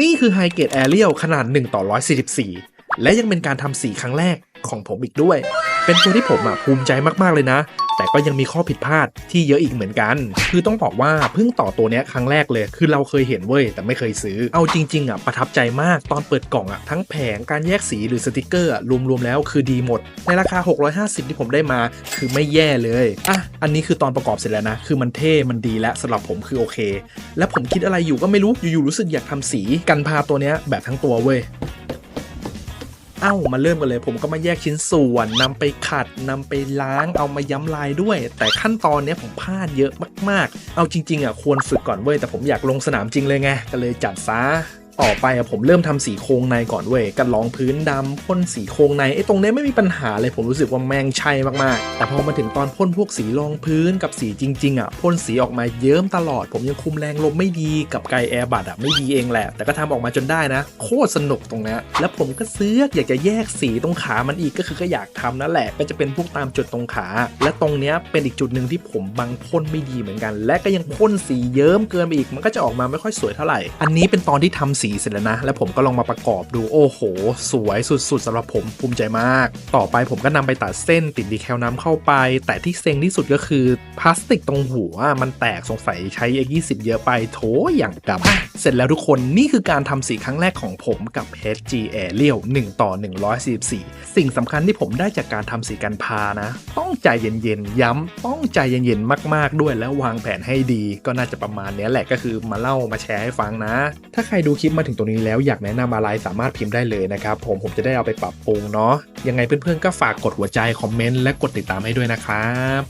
นี่คือไฮเกรดแอเรียลขนาด 1 ต่อ 144 และยังเป็นการทำสีครั้งแรกของผมอีกด้วย เป็นตัวที่ผมอะภูมิใจมากๆเลยนะ แต่ก็ยังมีข้อผิดพลาดที่เยอะอีกเหมือนกัน คือต้องบอกว่าเพิ่งต่อตัวเนี้ยครั้งแรกเลย คือเราเคยเห็นเว้ยแต่ไม่เคยซื้อ เอาจริงๆอะประทับใจมากตอนเปิดกล่องอะทั้งแผงการแยกสีหรือสติกเกอร์อะรวมๆแล้วคือดีหมด ในราคา 650 ที่ผมได้มา คือไม่แย่เลยอะอันนี้คือตอนประกอบเสร็จแล้วนะ คือมันเท่มันดีและสำหรับผมคือโอเค และผมคิดอะไรอยู่ก็ไม่รู้อยู่ๆรู้สึกอยากทำสีกันพาตัวเนี้ยแบบทั้งตัวเว้ย เอ้ามาเริ่มกันเลย ผมก็มาแยกชิ้นส่วนนำไปขัดนำไปล้างเอามาย้ำลายด้วย แต่ขั้นตอนเนี้ยผมพลาดเยอะมาก ๆ เอาจริง ๆอะควรฝึกก่อนเว้ยแต่ผมอยากลงสนามจริงเลยไงก็เลยจัดซะ ต่อไปอะผมเริ่มทำสีโครงในก่อนเว้ยกันรองพื้นดำพ่นสีโครงในไอ้ตรงเนี้ยไม่มีปัญหาเลยผมรู้สึกว่าแม่งใช่มากๆ แต่พอมาถึงตอนพ่นพวกสีรองพื้นกับสีจริง ๆอะพ่นสีออกมาเยิ้มตลอด ผมยังคุมแรงลมไม่ดีกับไกแอร์บัตอะไม่ดีเองแหละ แต่ก็ทำออกมาจนได้นะ โคตรสนุกตรงเนี้ยแล้วผมก็เสือกอยากจะแยกสีตรงขามันอีกก็คือก็อยากทำนั่นแหละ ก็จะเป็นพวกตามจุดตรงขา และตรงเนี้ยเป็นอีกจุดหนึ่งที่ผมบังพ่นไม่ดีเหมือนกัน และก็ยังพ่นสีเยิ้มเกินไปอีกมันก็จะออกมาไม่ค่อยสวยเท่าไหร่ อันนี้เป็นตอนที่ทำสีเสร็จแล้วนะ แล้วผมก็ลองมาประกอบดูโอ้โห สวยสุดๆสำหรับผมภูมิใจมาก ต่อไปผมก็นำไปตัดเส้นติดดีแคลน้ำเข้าไป แต่ที่เซ็งที่สุดก็คือพลาสติกตรงหัวมันแตกสงสัยใช้ X20 เยอะไปโถอย่างกำอะเสร็จแล้วทุกคนนี่คือการทำสีครั้งแรกของผมกับ HG Arial 1 ต่อ 144 สิ่งสำคัญที่ผมได้จากการทำสีกันพานะ ต้องใจเย็นๆ ย้ำต้องใจเย็นๆ มากๆด้วยแล้ววางแผนให้ดี ก็น่าจะประมาณนี้แหละก็คือมาเล่ามาแชร์ให้ฟังนะ ถ้าใครดูคลิปมาถึงตรงนี้แล้วอยากแนะนำอะไรสามารถพิมพ์ได้เลยนะครับผมผมจะได้เอาไปปรับปรุงเนาะยังไงเพื่อนๆก็ฝากกดหัวใจคอมเมนต์และกดติดตามให้ด้วยนะครับ